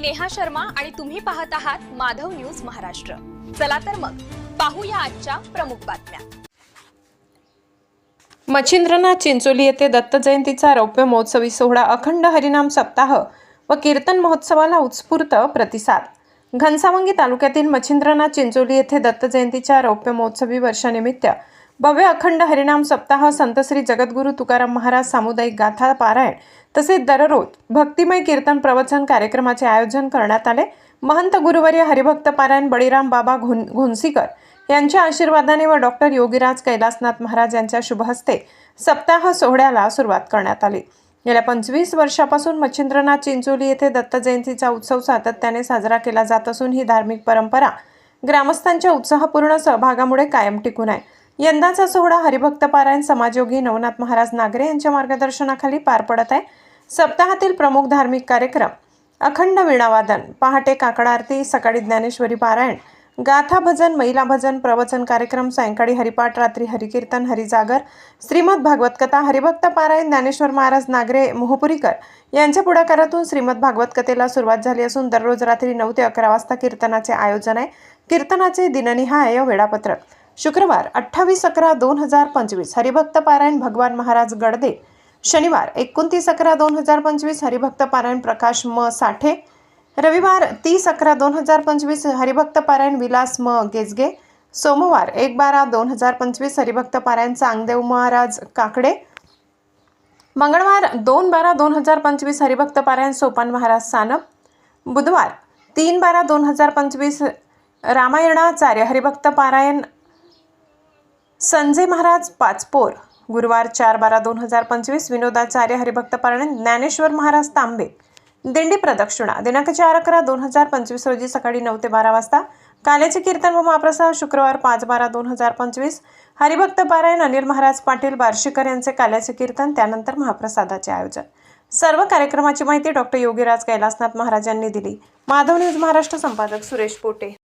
मी नेहा शर्मा आणि तुम्ही पाहत आहात माधव न्यूज महाराष्ट्र. चला तर मग पाहूया आजच्या प्रमुख बातम्या. मच्छिंद्रनाथ चिंचोली येथे दत्त जयंतीचा रौप्य महोत्सवी सोहळा अखंड हरिनाम सप्ताह व कीर्तन महोत्सवाला उत्स्फूर्त प्रतिसाद. घनसावंगी तालुक्यातील मच्छिंद्रनाथ चिंचोली येथे दत्त जयंतीच्या रौप्य महोत्सवी वर्षानिमित्त भव्य अखंड हरिनाम सप्ताह संत श्री जगद्गुरू तुकाराम महाराज सामुदायिक गाथा पारायण तसेच दररोज भक्तिमय कीर्तन प्रवचन कार्यक्रमाचे आयोजन करण्यात आले. महंत गुरुवर्य हरिभक्त पारायण बळीराम बाबा घोन घोनसीकर यांच्या आशीर्वादाने व डॉक्टर योगीराज कैलासनाथ महाराज यांच्या शुभहस्ते सप्ताह सोहळ्याला सुरुवात करण्यात आली. गेल्या पंचवीस वर्षापासून मच्छिंद्रनाथ चिंचोली येथे दत्त जयंतीचा उत्सव सातत्याने साजरा केला जात असून ही धार्मिक परंपरा ग्रामस्थांच्या उत्साहपूर्ण सहभागामुळे कायम टिकून आहे. यंदाचा सोहळा हरिभक्त पारायण समाजयोगी नवनाथ महाराज नागरे यांच्या मार्गदर्शनाखाली पार पडत आहे. सप्ताहातील प्रमुख धार्मिक कार्यक्रम अखंड वीणावादन पहाटे काकडा आरती सकाळी ज्ञानेश्वरी पारायण गाथा भजन महिला भजन प्रवचन कार्यक्रम सायंकाळी हरिपाठ रात्री हरिकीर्तन हरिजागर श्रीमद भागवत कथा हरिभक्त पारायण ज्ञानेश्वर महाराज नागरे मोहपुरीकर यांच्या पुढाकारातून श्रीमद भागवत कथेला सुरुवात झाली असून दररोज रात्री नऊ ते अकरा वाजता कीर्तनाचे आयोजन आहे. कीर्तनाचे दिननिहाय वेळापत्रक. शुक्रवार अठ्ठावीस अकरा दोन हजार पंचवीस हरिभक्त पारायण भगवान महाराज गडदे. शनिवार एकोणतीस अकरा दोन हजार पंचवीस हरिभक्त पारायण प्रकाश म साठे. रविवार तीस अकरा दोन हजार पंचवीस हरिभक्त पारायण विलास म गेजगे. सोमवार एक बारा दोन हजार पंचवीस हरिभक्त पारायण चांगदेव महाराज काकडे. मंगळवार दोन बारा दोन हजार पंचवीस हरिभक्त पारायण सोपान महाराज सानप. बुधवार तीन बारा दोन हजार पंचवीस रामायणाचार्य हरिभक्त पारायण संजय महाराज पाचपोर गुरुवार चार बारा दोन हजार पंचवीस विनोदाचार्य हरिभक्त पारायण ज्ञानेश्वर महाराज तांबे. दिंडी प्रदक्षिणा दिनांक चार अकरा दोन हजार पंचवीस रोजी सकाळी नऊ ते बारा वाजता काल्याचे कीर्तन व महाप्रसाद शुक्रवार पाच बारा दोन हजार पंचवीस हरिभक्त पारायण अनिल महाराज पाटील बार्शीकर यांचे काल्याचे कीर्तन त्यानंतर महाप्रसादाचे आयोजन. सर्व कार्यक्रमाची माहिती डॉक्टर योगीराज कैलासनाथ महाराजांनी दिली. माधव न्यूज महाराष्ट्र संपादक सुरेश पोटे.